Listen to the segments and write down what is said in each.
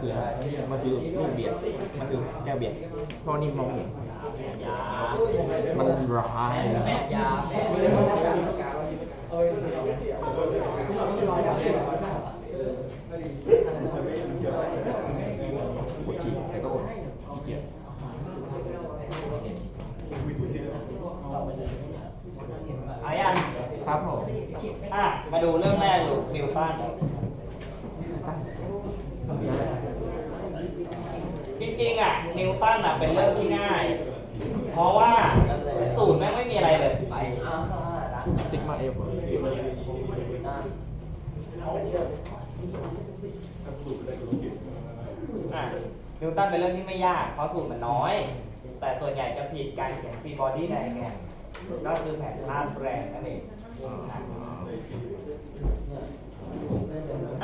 คือมันคือลูกเบียดมันคือแก้วเบียดเพราะนี่มองไม่เห็นมันร้ายนะปวดฉี่แต่ก็อดขี้เกียจเอายังครับผมอะมาดูเรื่องแรกลูกนิวตัน จริงๆอะนิวตันอะเป็นเรื่องที่ง่าย เพราะว่าสูตรแม่งไม่มีอะไรเลยซิกมาเอฟนิวตันเป็นเรื่องที่ไม่ยาก เพราะสูตรมันน้อย แต่ส่วนใหญ่จะผิดการเขียนฟรีบอดี้ไดแกรมก็คือแผนภาพแรงนั่นเอง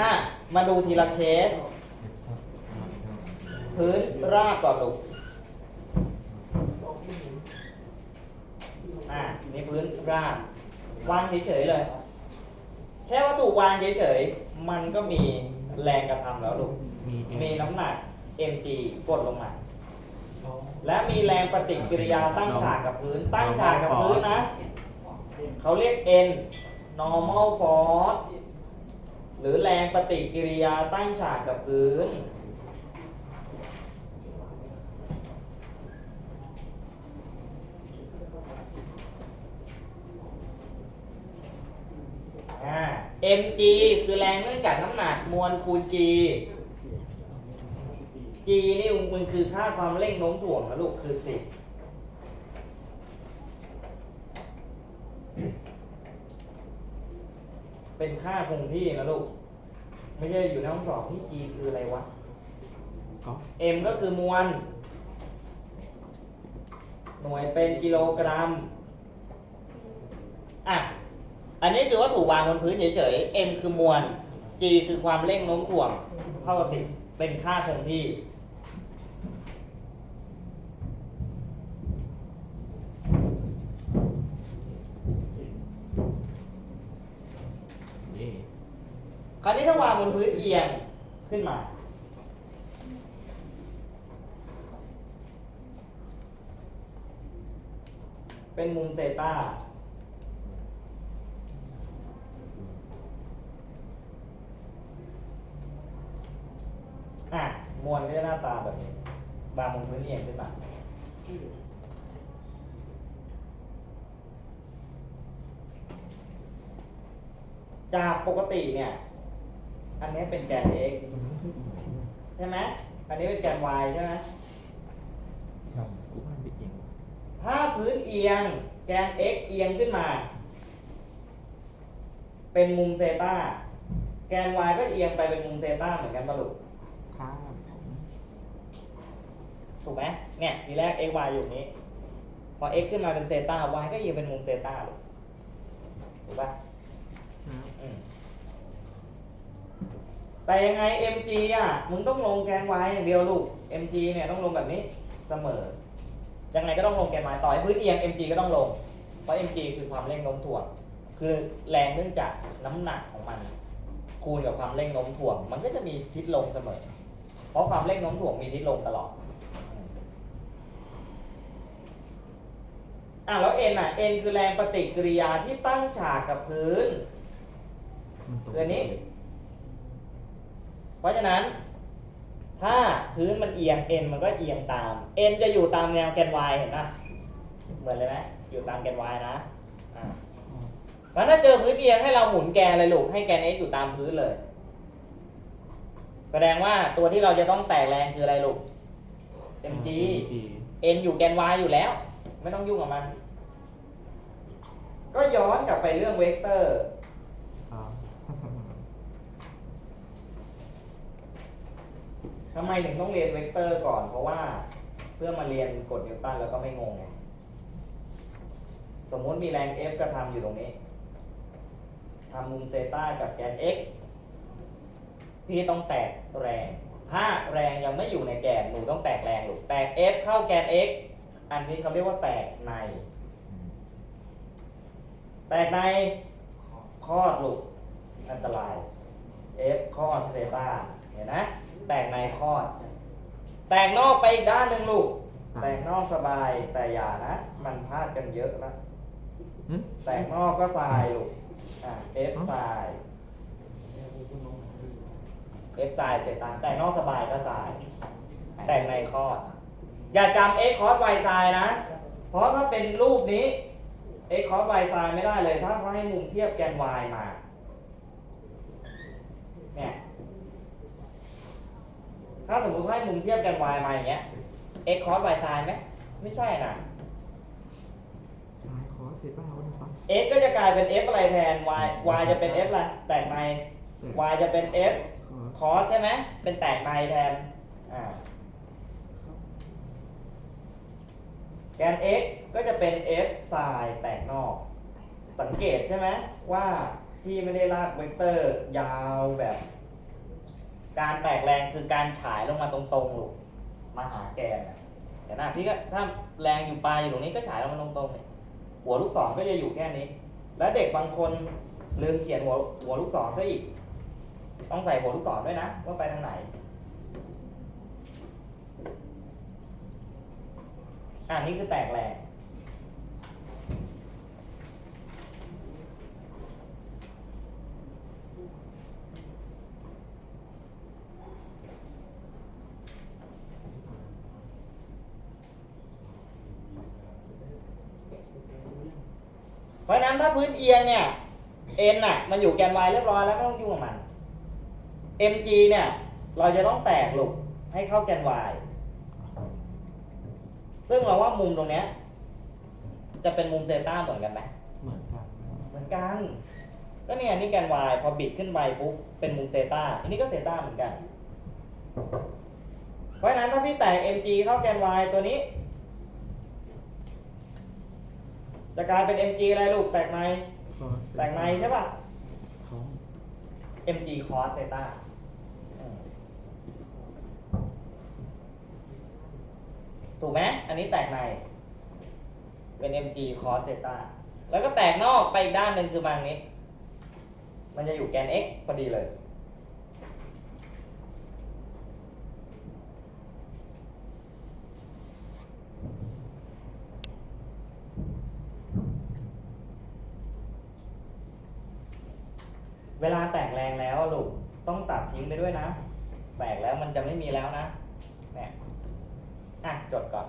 อะมาดูทีละเคส พื้นราบก่อนลูกอะนี่พื้นราบวางเฉยๆเลย แค่วัตถุวางเฉยๆมันก็มีแรงกระทำแล้วลูกมีมีน้ำหนัก mg กดลงมา และมีแรงปฏิกิริยาตั้งฉากกับพื้น ตั้งฉากกับพื้นนะ เขาเรียก n normal force หรือแรงปฏิกิริยาตั้งฉากกับพื้น อ่า mg คือแรงเนื่องจากน้ำหนักมวลคูณ g g นี่มันคือค่าความเร่งโน้มถ่วงนะลูกคือสิบเป็นค่าคงที่นะลูก ไม่ใช่อยู่ในห้องสอบที่ g คืออะไรวะก็ m ก็คือมวล หน่วยเป็นกิโลกรัมอะ อันนี้คือวัตถุวางบนพื้นเฉยๆ m คือมวล g คือความเร่งโน้มถ่วงเท่ากับสิบเป็นค่าคงที่เย่คราวนี้ถ้าวางบนพื้นเอียงขึ้นมา เป็นมุมเซต้า อะ มวลก็จะหน้าตาแบบนี้ วางบนพื้นเอียงขึ้นมาจากปกติเนี่ย อันนี้เป็นแกน x ใช่ไหมอันนี้เป็นแกน y ใช่ไหมทำกูว่าบิดเองถ้าพื้นเอียงแกน x เอียงขึ้นมา เป็นมุมเซต้าแกน y ก็เอียงไปเป็นมุมเซต้าเหมือนกันปะลูก ครับ ถูกไหมเนี่ยทีแรก x y อยู่นี้ พอ x ขึ้นมาเป็นเซต้า y ก็เอียงเป็นมุมเซต้าลูกถูกปะแต่ยังไง mg อะ มึงต้องลงแกน y อย่างเดียวลูก mg เนี่ยต้องลงแบบนี้เสมอ ยังไงก็ต้องลงแกน y ต่อให้พื้นเอียง mg ก็ต้องลง เพราะ mg คือความเร่งโน้มถ่วง คือแรงเนื่องจากน้ำหนักของมัน คูณกับความเร่งโน้มถ่วง มันก็จะมีทิศลงเสมอ เพราะความเร่งโน้มถ่วงมีทิศลงตลอดอืม อะแล้ว n อะ n คือแรงปฏิกิริยาที่ตั้งฉากกับพื้นมันตรงคืออันนี้ เพราะฉะนั้น ถ้าพื้นมันเอียง n มันก็เอียงตาม n จะอยู่ตามแนวแกน y เห็นปะเหมือนเลยไหมอยู่ตามแกน y นะอ่าแล้วถ้าเจอพื้นเอียงให้เราหมุนแกนเลยลูกให้แกน x อยู่ตามพื้นเลย แสดงว่าตัวที่เราจะต้องแตกแรงคืออะไรลูก mg n อยู่แกน y อยู่แล้ว ไม่ต้องยุ่งกับมัน ก็ย้อนกลับไปเรื่องเวกเตอร์ ทำไมถึงต้องเรียนเวกเตอร์ก่อน เพราะว่าเพื่อมาเรียนกฎนิวตันแล้วก็ไม่งงไง สมมติมีแรง F กระทำอยู่ตรงนี้ ทำมุมเซต้ากับแกน x พี่ต้องแตกแรง ถ้าแรงยังไม่อยู่ในแกน หนูต้องแตกแรงลูกแตก F เข้าแกน x อันนี้เขาเรียกว่าแตกใน แตกในคลอดลูกอันตราย F คลอดเซต้าเห็นนะ แตกในคลอด แตกนอกไปอีกด้านหนึ่งลูก แตกนอกสบายแต่อย่านะ มันพลาดกันเยอะนะหึแตกนอกก็ทรายลูกอะ F อ๋อทราย F ทรายเสร็จตามแตกนอกสบายก็ทราย แตกในคลอด อย่าจำ x cos y ทรายนะ เพราะถ้าเป็นรูปนี้ x cos y ทรายไม่ได้เลย ถ้าเขาให้มุมเทียบแกน y มาเนี่ยถ้าสมมติให้มุมเทียบแกน y มาอย่างเงี้ย x cos y ทรายไหมไม่ใช่นะตายขอเสร็จป่ะวันนี้ปะ x ก็จะกลายเป็น f อะไรแทน y y จะเป็น f อะไรแตกใน y จะเป็น f ขอ cos ใช่ไหมเป็นแตกในแทนอ่า แกน x ก็จะเป็น f ไซน์แตกนอก สังเกตใช่ไหมว่าที่ไม่ได้ลากเวกเตอร์ยาวแบบ การแตกแรงคือการฉายลงมาตรงๆลูกมาหาแกนนะแต่หน้าพี่ก็ถ้าแรงอยู่ปลายอยู่ตรงนี้ก็ฉายลงมาตรงๆเนี่ยหัวลูกศรก็จะอยู่แค่นี้ แล้วเด็กบางคนลืมเขียนหัวหัวลูกศรซะอีก ต้องใส่หัวลูกศรด้วยนะ ว่าไปทางไหน อ่านี่คือแตกแรงเพราะฉะนั้นถ้าพื้นเอียงเนี่ย n น่ะ มันอยู่แกน y เรียบร้อยแล้วไม่ต้องยุ่งกับมัน mg เนี่ย เราจะต้องแตกลูกให้เข้าแกน y ซึ่งเราว่ามุมตรงเนี้ย จะเป็นมุมเซต้าเหมือนกันไหมเหมือนกัน เหมือนกัน ก็เนี่ยนี่แกน y พอบิดขึ้นไปปุ๊บเป็นมุมเซต้าอันนี้ก็เซต้าเหมือนกัน เพราะฉะนั้นถ้าพี่แตก mg เข้าแกน y ตัวนี้ จะกลายเป็น mg อะไรลูกแตกในขอเสร็จแตกในใช่ป่ะท้อง mg cos เซต้า ถูกไหมอันนี้แตกใน เป็น mg cos เซตาแล้วก็แตกนอกไปอีกด้านหนึ่งคือมาทางนี้ มันจะอยู่แกน x พอดีเลย เวลาแตกแรงแล้วลูกต้องตัดทิ้งไปด้วยนะ แตกแล้วมันจะไม่มีแล้วนะเนี่ย อะจดก่อน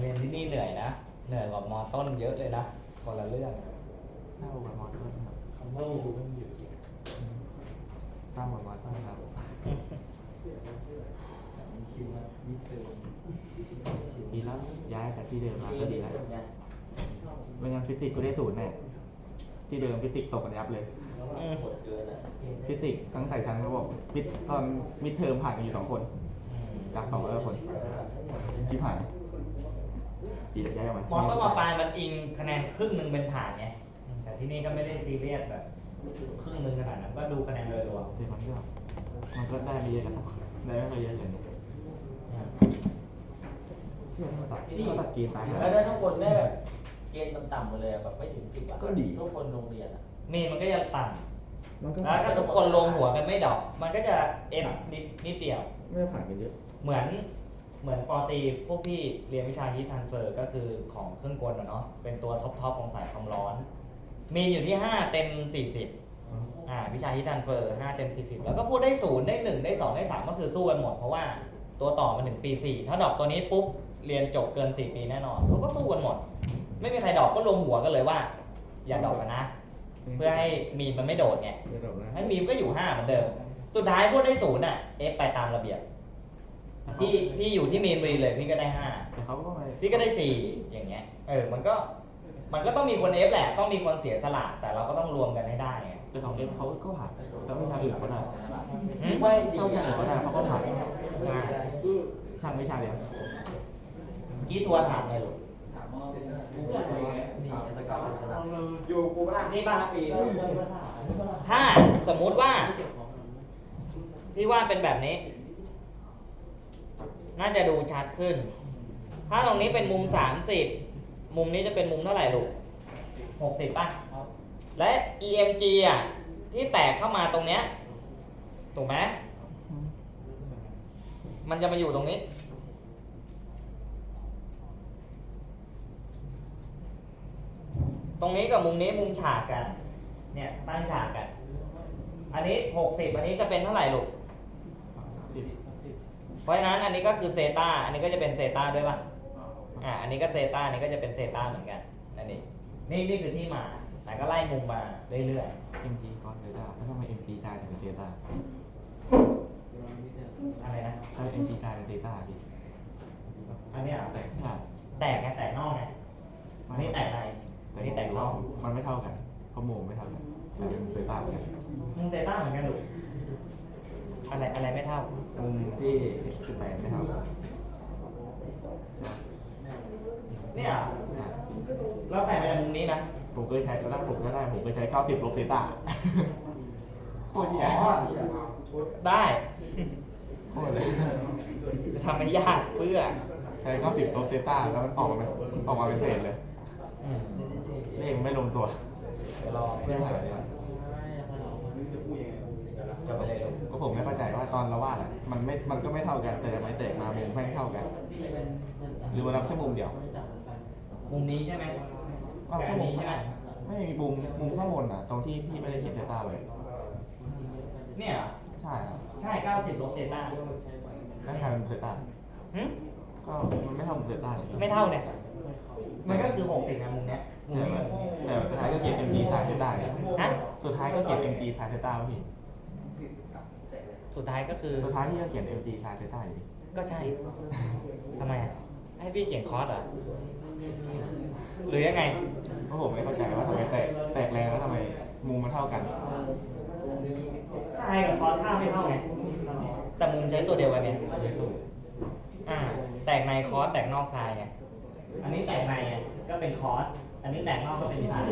เรียนที่นี่เหนื่อยนะ เหนื่อยกว่ามอต้นเยอะเลยนะ คนละเรื่อง เท่ากับมอต้นครับ คำว่าอยู่มันอยู่เกี่ยว ตามกับมอต้นครับ มีชิวนะมีเติม ดีแล้วย้าย จากที่เดิมมาก็ดีแล้วไม่งั้นฟิสิกส์กูได้ศูนย์แน่ที่เดิมฟิสิกส์ตกกันยับเลยอืมหดเกินอะฟิสิกส์ทั้งใส่ชั้นเขาบอกมิดตอนมิดเทอมผ่านกันอยู่สองคนจากสองร้อยคนชิบหายดีแต่ย้ายออกมามอต้นมาปลายมันอิงคะแนนครึ่งหนึ่งเป็นผ่านไงอืมแต่ที่นี่ก็ไม่ได้ซีเรียสแบบครึ่งหนึ่งขนาดนั้นก็ดูคะแนนโดยรวมแต่มันก็มันก็ได้ไม่เยอะกันได้ไม่ค่อยเยอะเลย เนี่ยที่เราตัดที่เราตัดเกณฑ์ตายหาแล้วได้ทุกคนได้แบบเกณฑ์ต่ำๆหมดเลยอะแบบไม่ถึงสิบอะก็ดี ทุกคนโรงเรียนอะมีนมันก็จะต่มันก็ำแล้วก็ทุกคนลงหัวกันไม่ดอก มันก็จะเอ็นนิดนิดเดียว ไม่ได้ผ่านกันเยอะ เหมือนเหมือนปอตรีพวกพี่เรียนวิชาฮีททันเฟอร์ก็คือของเครื่องกลอะเนาะเป็นตัวท็อปทอปของสายความร้อน มีอยู่ที่ 5 เต็ม 40อ่าวิชาฮีททันเฟอร์5เต็ม 40 แล้วก็พูดได้ 0 ได้ 1 ได้ 2 ได้ 3 ก็คือสู้กันหมด เพราะว่าตัวต่อมันถึงปี4ถ้าดรอกตัวนี้ปุ๊บ เรียนจบเกิน4ปีแน่นอนเขาก็สู้กันหมด ไม่มีใครดรอกก็รวมหัวกันเลยว่า อย่าดรอกกันนะ เพื่อให้มีนมันไม่โดดไงไม่ดอกนะให้มีนก็อยู่5เหมือนเดิม สุดท้ายพูดได้ศูนย์อะ F ไปตามระเบียบพี่พี่อยู่ที่มีนบุรีเลยพี่ก็ได้ห้าแต่เขาก็ไปพี่ก็ได้สี่อย่างเงี้ย เออ มันก็มันก็ต้องมีคนเอฟแหละ ต้องมีคนเสียสละแต่เราก็ต้องรวมกันให้ได้ไงแต่ของเอฟเขาก็ผ่านแต่วิชาอื่นเขาได้หืมไม่ดีถ้าวิชาอื่นเขาได้เขาก็ผ่านใช่ช่างวิชาเดียว กี้ทัวร์ถามเลยลูกอยู่กูบ้านนี่ป่ะปีถ้าสมมุติว่าพี่ว่าเป็นแบบนี้ น่าจะดูชัดขึ้น ถ้าตรงนี้เป็นมุมสามสิบมุมนี้จะเป็นมุมเท่าไหร่ลูกหกสิบป่ะและ EMG อะที่แตกเข้ามาตรงเนี้ยถูกไหมมันจะมาอยู่ตรงนี้ ตรงนี้กับมุมนี้มุมฉากกัน เนี่ยตั้งฉากกัน อันนี้หกสิบอันนี้จะเป็นเท่าไหร่ลูกสิบเพราะฉะนั้นอันนี้ก็คือเซตาอันนี้ก็จะเป็นเซตาด้วยป่ะอ่าอันนี้ก็เซตาอันนี้ก็จะเป็นเซตาเหมือนกันนั่นเองนี่นี่คือที่มาแต่ก็ไล่มุมมาเรื่อยเอ็มจีก่อนเซต้าแล้วทำไมเอ็มจีกลายเป็นเซต้าๆอะไรนะใช่เอ็มจีกลายเป็นเซต้าพี่อันเนี้ยเหรอแต่ใช่แตกไงแตกนอกไงอันนี้แตกใน อันนี้แตกนอกมันไม่เท่ากันเพราะโมงไม่เท่ากันแต่เป็นเซต้าเหมือนกันมุมเซตาเหมือนกันลูกอะไรอะไรไม่เท่า มุมที่สิบแปดไม่เท่ากันเนี่ยเหรอเราแตกมาจากมุมนี้นะผมเคยใช้ก็ได้ผมก็ได้ ผมเคยใช้เก้าสิบลบเซต้าโคตรเหี้ยอ๋อได้ โคตรเลย จะทำให้ยากเพื่อ ใช้เก้าสิบลบเซต้าแล้วมันออกมาเป็นออกมาเป็นเศษเลย อืม เลขมันไม่ลงตัวเดี๋ยวรอไม่หายเลยจะไปเลยกก็ผมไม่เข้าใจว่าตอนเราวาดอะมันไม่ มันก็ไม่เท่ากัน แต่ทำไมแตกมามุมไม่เท่ากัน หรือว่านับแค่มุมเดียว มุมนี้ใช่ไหมก็แค่มุมนี้ใช่ไหมไม่มีมุม มุมข้างบนอะตรงที่พี่ไม่ได้เขียนเซต้าไว้เนี่ย ใช่ครับ ใช่90ลบเซต้าแล้วใครเป็นเซต้าก็มันไม่เท่ามุมเซต้าเลยไม่เท่าเนี่ย มันก็คือ60นะมุมเนี้ย แต่นี้มันแต่สุดท้ายก็เขียน MG สายเซต้าเนี่ยฮะ สุดท้ายก็เขียน MG สายเซต้าพี่ สุดท้ายก็คือ สุดท้ายพี่ก็เขียน MG สายเซต้าอยู่ดีก็ใช่ทำไมอะ ให้พี่เขียนคอร์สเหรอ หรือยังไง เพราะผมไม่เข้าใจว่าทำไมแตกแตกแรงแล้วทำไมมุมมันเท่ากัน ทรายกับคอร์สท่าไม่เท่าไง แต่มุมใช้ตัวเดียวกันเนี่ย อ่า แตกในคอร์สแตกนอกทรายไง อันนี้แตกในไงก็เป็นคอร์ส อันนี้แตกนอกก็เป็นทราย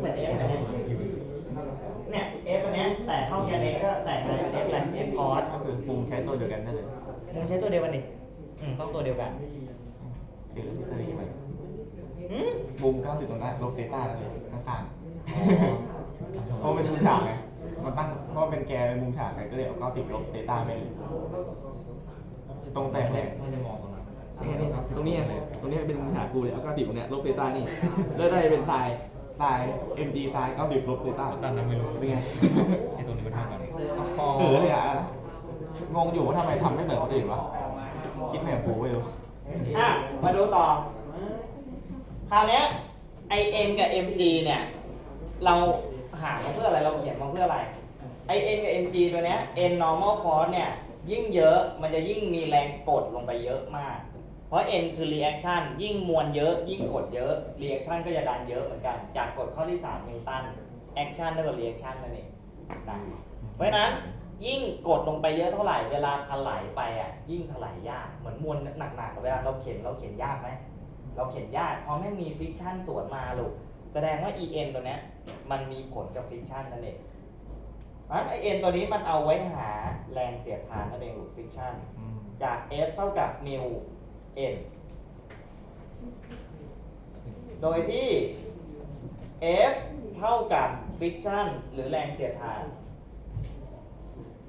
เหมือนเอฟอันเนี้ยเนี่ยเอฟอันเนี้ยแตกเข้าแกนเอ็กก็แตกในเอฟอะไรเอฟคอร์สก็คือมุมใช้ตัวเดียวกันได้เลยมุมใช้ตัวเดียวกันดิอืมต้องตัวเดียวกันเดี๋ยวทฤษฎีมันอืมมุม90ตรงนั้นลบเซต้านั่นเลยข้างอ๋อๆเพราะเป็นมุมฉากไงมันตั้งเพราะเป็นแกนเป็นมุมฉากไงก็เลยเอา90ลบเซต้าไปเลยตรงแตกแรงไม่ได้มองตรงนั้น ใช่ไงนี่ตรงนี้ไงตรงนี้เป็นมุมฉากกูเลยเอา90ตรงเนี้ยลบเซต้านี่แล้วได้เป็นทรายทราย MG ทราย90ลบเซต้าตอนนั้นไม่รู้เป็นไงไอ้ตรงนี้มันเท่ากันอ๋อเออเลยอะงงอยู่ว่าทำไมทำไม่เหมือนคนอื่นวะคิดไม่เหมือนกูไม่รู้อะมาดูต่อ คราวเนี้ย IM กับ MG เนี่ย เราหามาเพื่ออะไรเราเขียนมาเพื่ออะไร IM กับ MG ตัวเนี้ย N normal force เนี่ย ยิ่งเยอะมันจะยิ่งมีแรงกดลงไปเยอะมาก เพราะ N คือ reaction ยิ่งมวลเยอะ ยิ่งกดเยอะ reaction ก็จะดันเยอะเหมือนกัน จากกฎข้อที่ 3 นิวตัน action เท่ากับ reaction นั่นเองนะเพราะฉะนั้นยิ่งกดลงไปเยอะเท่าไหร่ เวลาถลายไปอะยิ่งถลายยาก เหมือนมวลหนักๆเวลาเราเข็นเราเข็นยากไหมเราเข็นยากเพราะไม่มีฟิกชันสวนมาลูกแสดงว่า en ตัวเนี้ยมันมีผลกับฟิกชันนั่นเองเพราะฉะนั้นไอ n ตัวนี้มันเอาไว้หาแรงเสียดทานนั่นเองลูกฟิกชันอืมจาก F เท่ากับ mu n โดยที่ F เท่ากับ friction หรือแรงเสียดทาน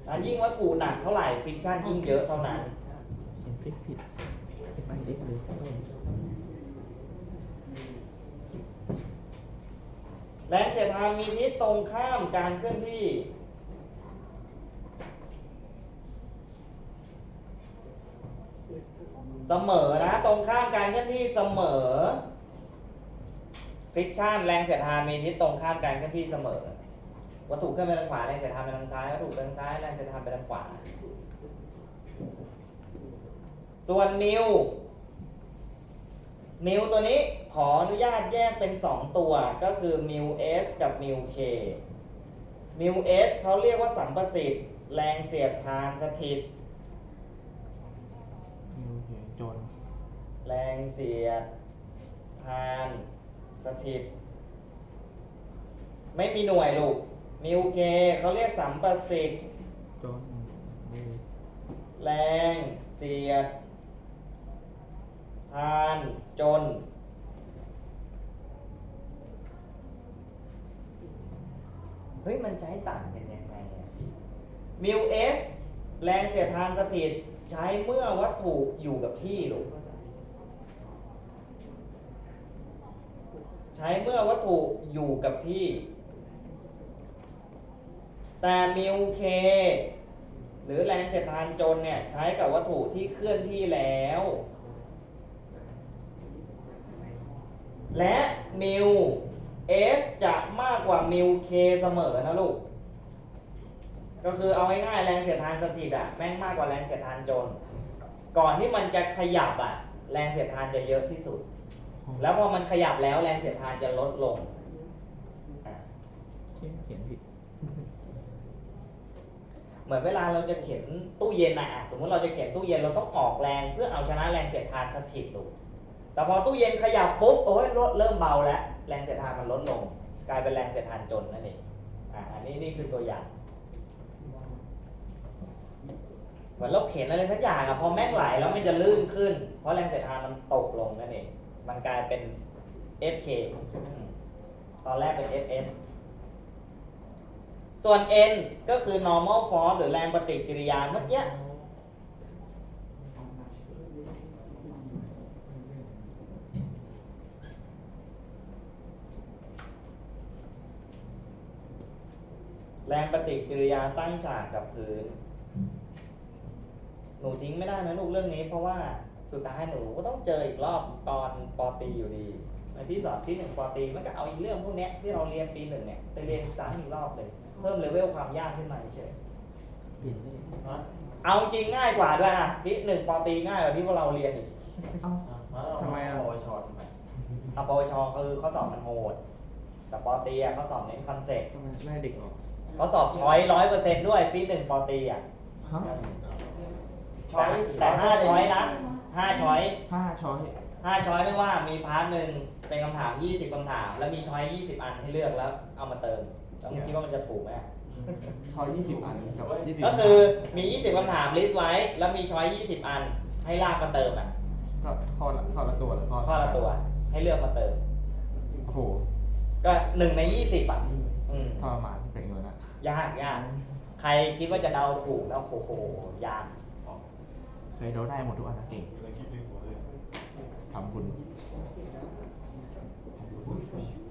อันยิ่งวัตถุหนักเท่าไหร่ friction ยิ่งเยอะเท่านั้นเห็นฟิกผิดไม่ฟิกเลยแรงเสียดทานมีทิศตรงข้ามการเคลื่อนที่ เสมอนะ ตรงข้ามการเคลื่อนที่เสมอฟิกชันแรงเสียดทานมีทิศตรงข้ามการเคลื่อนที่เสมอ วัตถุเคลื่อนไปทางขวาแรงเสียดทานไปทางซ้ายวัตถุไปทางซ้ายแรงเสียดทานไปทางขวา ส่วนมิวมิวตัวนี้ขออนุญาตแยกเป็น 2 ตัวก็คือมิว S กับมิว K มิว S เขาเรียกว่าสัมประสิทธิ์แรงเสียดทานสถิต โอเคโจน แรงเสียดทาน สถิต ไม่มีหน่วยลูกมิวเคเขาเรียกสัมประสิทธิ์จนแรงเสียดทานจน เฮ้ย มันใช้ต่างกันยังไงอะมิวเอฟแรงเสียดทานสถิตใช้เมื่อวัตถุอยู่กับที่ลูก ใช้เมื่อวัตถุอยู่กับที่ แต่มิวเคหรือแรงเสียดทานจนเนี่ยใช้กับวัตถุที่เคลื่อนที่แล้ว และมิว F จะมากกว่ามิว K เสมอนะลูก ก็คือเอาง่ายๆแรงเสียดทานสถิตอะแม่งมากกว่าแรงเสียดทานจน ก่อนที่มันจะขยับอะแรงเสียดทานจะเยอะที่สุด แล้วพอมันขยับแล้วแรงเสียดทานจะลดลงอะเชี่ยเขียนผิด เหมือนเวลาเราจะเข็นตู้เย็นนะอะสมมติเราจะเข็นตู้เย็นเราต้องออกแรงเพื่อเอาชนะแรงเสียดทานสถิตลูกแต่พอตู้เย็นขยับปุ๊บโอ้ยรถเริ่มเบาแล้วแรงเสียดทานมันลดลง กลายเป็นแรงเสียดทานจนนั่นเองอะอันนี้นี่คือตัวอย่างเหมือนเราเข็นอะไรสักอย่างอะพอแม่งไหลแล้วมันจะลื่นขึ้น เพราะแรงเสียดทานมันตกลงนั่นเอง มันกลายเป็น FK ตอนแรกเป็น FS ส่วน N ก็คือ normal force หรือแรงปฏิกิริยาเมื่อกี้แรงปฏิกิริยาตั้งฉากกับพื้น หนูทิ้งไม่ได้นะลูกเรื่องนี้เพราะว่า สุดท้ายหนูก็ต้องเจออีกรอบตอนปอตรีอยู่ดีในที่สอนที่หนึ่งปอตรีมันก็เอาอีกเรื่องพวกเนี้ยที่เราเรียนปีหนึ่งเนี่ยไปเรียนซ้ำอีกรอบเลย เพิ่มเลเวลความยากขึ้นมาเฉยเขียนได้ฮะเอาจริงง่ายกว่าด้วยอะที่หนึ่งปอตรีง่ายกว่าที่พวกเราเรียนอีกเอ้าทำไมอะโอ้ยช็อตทำไมเอาปวชคือข้อสอบมันโหดแต่ปอตรีอะข้อสอบเน้นคอนเซ็ปต์ทำไมไล่เด็กออกข้อสอบช้อยร้อยเปอร์เซ็นต์ด้วยฟีหนึ่งปอตรีอะฮะแต่แต่ห้าช้อยนะ ห้าช้อยห้าช้อยห้าช้อยไม่ว่ามีพาร์ทหนึ่งเป็นคำถามยี่สิบคำถาม แล้วมีช้อยยี่สิบอันให้เลือกแล้วเอามาเติมแล้วมึงคิดว่ามันจะถูกไหมอะช้อยยี่สิบอันกับยี่สิบก็คือมียี่สิบคำถามลิสต์ไว้ แล้วมีช้อยยี่สิบอัน ให้ลากมาเติมอะก็ข้อละข้อละตัวหรือข้อข้อละตัว ให้เลือกมาเติมโอ้โหก็หนึ่งในยี่สิบอะอืมทรมานเป็นเงินนะยากยากใครคิดว่าจะเดาถูกแล้วโอ้โหยาก เคยเดาได้หมดทุกอันนะเก่งทำบุญ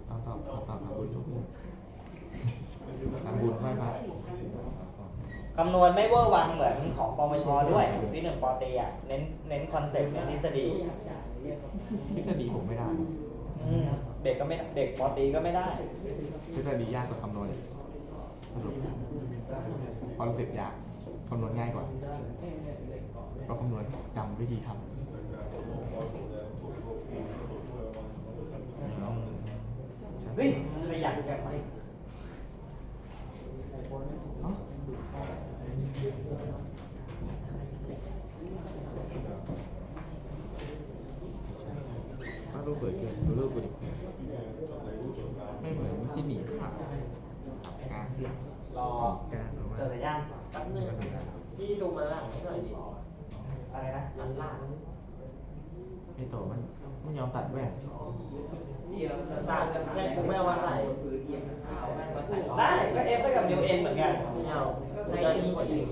ต้องตอบตอบตอบทำบุญทุกคนทำบุญไหว้พระคำนวณไม่เวอร์วังเหมือนของปวชด้วยที่หนึ่งปอตรีอะเน้นเน้นคอนเซ็ปต์เน้นทฤษฎีทฤษฎีผมไม่ได้อืมเด็กก็ไม่เด็กปอตรีก็ไม่ได้ทฤษฎียากกว่าคำนวณอีกสรุปความรู้สึกยาก คำนวณง่ายกว่าเพราะคำนวณจำวิธีทำเฮ้ยขยันแกไป เอ้าว่ารูปเปิดเกินดูรูปกูดิไม่เหมือนที่หนีผ่านการ รอ การหรือว่า เจอแต่ย่าง แป๊บนึงพี่ดูมาหลังให้หน่อยดิ อะไรนะ อันล่าง ไอโตมันไม่ยอมตัดแว่นต่างกันแค่กูไม่เอามาใส่มาใส่ได้ก็เอฟเท่ากับนิวเอ็นเหมือนกันไม่เอาใช้ดีกว่าอีก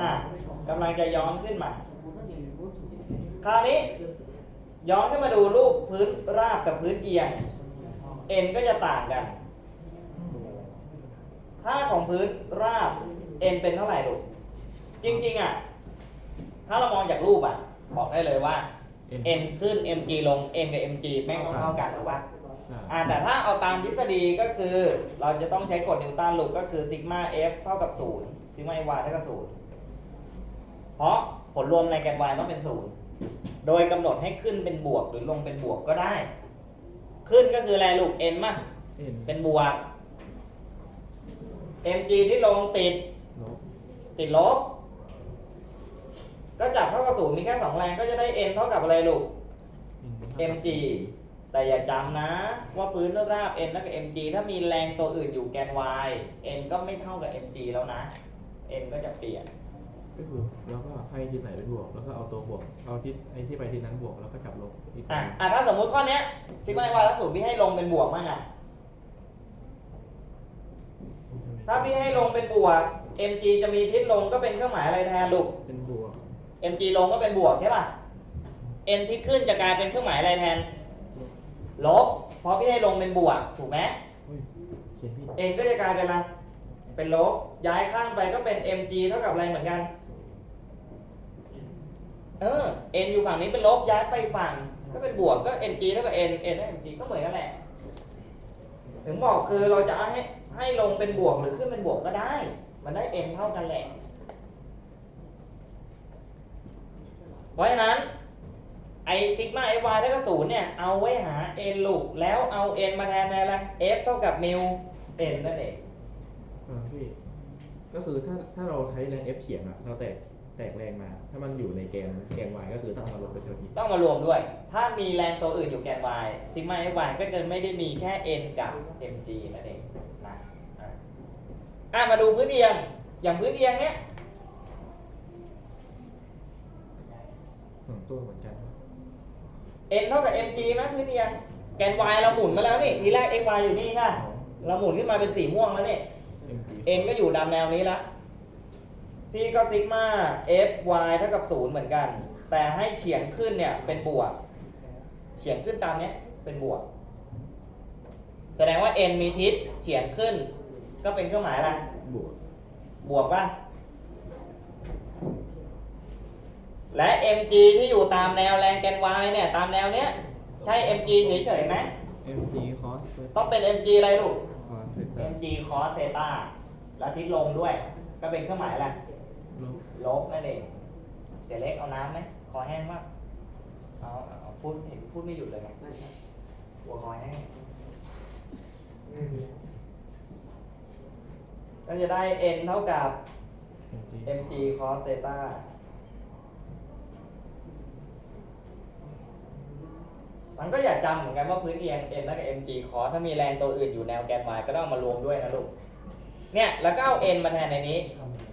อะกำลังจะย้อนขึ้นมา คราวนี้ ย้อนขึ้นมาดูรูปพื้นราบกับพื้นเอียงเอ็นก็จะต่างกันค่าของพื้นราบเอ็นเป็นเท่าไหร่ลูกจริงๆอะถ้าเรามองจากรูปอะ บอกได้เลยว่า n ขึ้น mg ลง n กับ mg แม่งต้องเท่ากันถูกปะอ่าแต่ถ้าเอาตามทฤษฎีก็คือ เราจะต้องใช้กฎนิวตันลูกก็คือซิกมา f เท่ากับศูนย์ซิกมา y เท่ากับศูนย์เพราะผลรวมในแกน y ต้องเป็นศูนย์โดยกำหนดให้ขึ้นเป็นบวกหรือลงเป็นบวกก็ได้ ขึ้นก็คืออะไรลูก n มั้งเอ็นเป็นบวก mg ที่ลงติดลบติดลบ ก็จับเท่ากับศูนย์มีแค่สองแรงก็จะได้ n เท่ากับอะไรลูก mg แต่อย่าจำนะ ว่าพื้นราบ n เท่ากับ mg ถ้ามีแรงตัวอื่นอยู่แกน y n ก็ไม่เท่ากับ mg แล้วนะ n ก็จะเปลี่ยนก็คือแล้วก็ให้ทิศไหนเป็นบวก แล้วก็เอาตัวบวก เอาทิศไอ้ที่ไปทิศนั้นบวก แล้วก็จับลบอีกอะอะถ้าสมมุติข้อเนี้ยซิกมา y ถ้าสูตรพี่ให้ลงเป็นบวกมั่งอะถ้าพี่ให้ลงเป็นบวก mg จะมีทิศลงก็เป็นเครื่องหมายอะไรแทนลูก เป็นบวก mg ลงก็เป็นบวกใช่ป่ะ n ทิศขึ้นจะกลายเป็นเครื่องหมายอะไรแทน ลบ เพราะพี่ให้ลงเป็นบวก ถูกไหมเฮ้ยเขียนผิด n ก็จะกลายเป็นอะไร เป็นลบ ย้ายข้างไปก็เป็น mg เท่ากับอะไรเหมือนกัน เออ n อยู่ฝั่งนี้เป็นลบ ย้ายไปฝั่ง ก็เป็นบวก ก็ mg เท่ากับ n n เท่ากับ mg ก็เหมือนกันแหละ ถึงบอกคือเราจะให้ให้ลงเป็นบวกหรือขึ้นเป็นบวกก็ได้ มันได้ n เท่ากันแหละ เพ ราะฉะนั้นไอซิกมา f y เท่ากับศูนย์เนี่ย เอาไว้หา n ลูกแล้วเอา n มาแทนในอะไร f เท่ากับมิว n นั่นเองเออพี่ก็คือถ้าถ้าเราใช้แรง F เขียนอะเราแตกแตกแรงมา ถ้ามันอยู่ในแกนแกน y ก็คือต้องมาลบไปเท่านี้ต้องมารวมด้วย ถ้ามีแรงตัวอื่นอยู่แกน y ซิกมา f y ก็จะไม่ได้มีแค่ n กับ mg นั่นเองนะอะอะมาดูพื้นเอียงอย่างพื้นเอียงเนี้ย สอง ตัวเหมือนกัน n เท่ากับ mg ไหมพื้นเอียงแกน y เราหมุนมาแล้วนี่ทีแรก x y อยู่นี่ค่ะ เราหมุนขึ้นมาเป็นสีม่วงแล้วนี่ MG n ก็อยู่ตามแนวนี้ละพี่ก็ซิกมา f y เท่ากับศูนย์เหมือนกัน แต่ให้เฉียงขึ้นเนี่ยเป็นบวก เฉียงขึ้นตามเนี้ยเป็นบวก แสดงว่า n มีทิศเฉียงขึ้น ก็เป็นเครื่องหมายอะไร บวก บวกป่ะ และ mg ที่อยู่ตามแนวแรงแกน y เนี่ยตามแนวเนี้ยใช่ mg เฉยๆไหม MG cos ต้องเป็น mg อะไรลูก cos เซตา mg cos เซตาและทิศลงด้วย ก็เป็นเครื่องหมายอะไรลบลบนั่นเองเสียเล็กเอาน้ำไหมคอแห้งมากเอาเอาพูดเห็นพูดไม่หยุดเลยไงหัวคอแห้งก็จะได้ n เท่ากับ MG mg cos เซตา มันก็อย่าจำเหมือนกันว่าพื้นเอียง n เท่ากับ mg cos ถ้ามีแรงตัวอื่นอยู่แนวแกน y ก็ต้องเอามารวมด้วยนะลูก เนี่ย แล้วก็เอา n มาแทนในนี้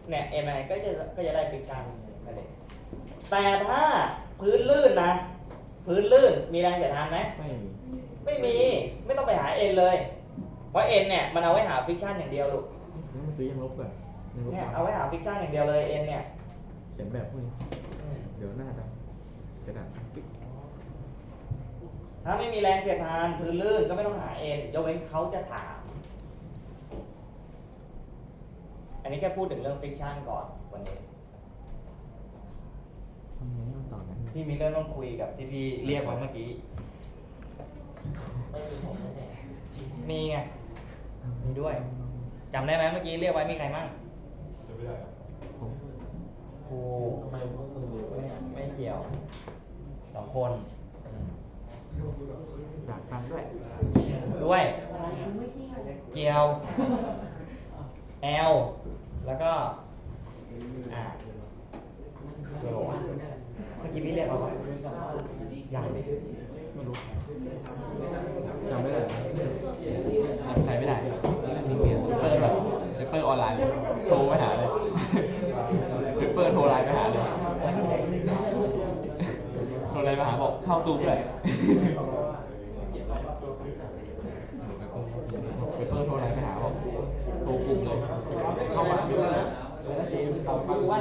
เนี่ย n มาก็จะก็จะได้ฟิกชันนั่นเองแต่ถ้าพื้นลื่นนะ พื้นลื่นมีแรงเสียดทานไหมไม่มีไม่มี ไม่ต้องไปหา n เลย เพราะ n เนี่ยมันเอาไว้หาฟิกชันอย่างเดียวลูกงั้นมาซื้อยังลบก่อนยังลบเนี่ยก่อนเอาไว้หาฟิกชันอย่างเดียวเลย n เนี่ย เขียนแบบพวกนี้ เดี๋ยวหน้าดำกระดาษปิ๊ก ถ้าไม่มีแรงเสียดทานพื้นลื่นก็ไม่ต้องหา n ยกเว้นเขาจะถาม อันนี้แค่พูดถึงเรื่องฟิกชันก่อนวันนี้ทำไงให้มันต่อกันพี่มีเรื่องต้องคุยกับที่พี่เรียกไว้เมื่อกี้ ไม่มีผมแน่มีไง มีด้วยจำได้ไหมเมื่อกี้เรียกไว้มีใครมั่งผมครูๆทำไมพวกมึงรู้เนี่ยไม่เกี่ยวสองคนอืม อยากฟังด้วย ด้วย เกี่ยว L แล้วก็อ่าเกี่ยววะเมื่อกี้พี่เรียกเราว่าอย่างเลยไม่รู้จำไม่ได้จำใครไม่ได้เรื่องนี้เปิดแบบเปิดออนไลน์เลยโทรไปหาเลยเปิดโทรไลน์ไปหาเลย โทรไลน์ไปหาบอกเข้าตูมด้วยเปเปอร์โทรไลน์ไปหาบอกโทรกลุ่มเลยเข้ามาไม่ได้เจมส์เราดูว่า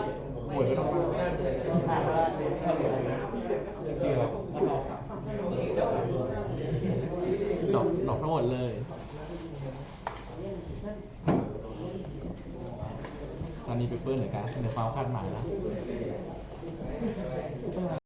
หวยไม่ต้องมาอ่านมาเดียวดอกดอกทั้งหมดเลยตอนนี้เปเปอร์เหนือการเหนือความคาดหมายแล้ว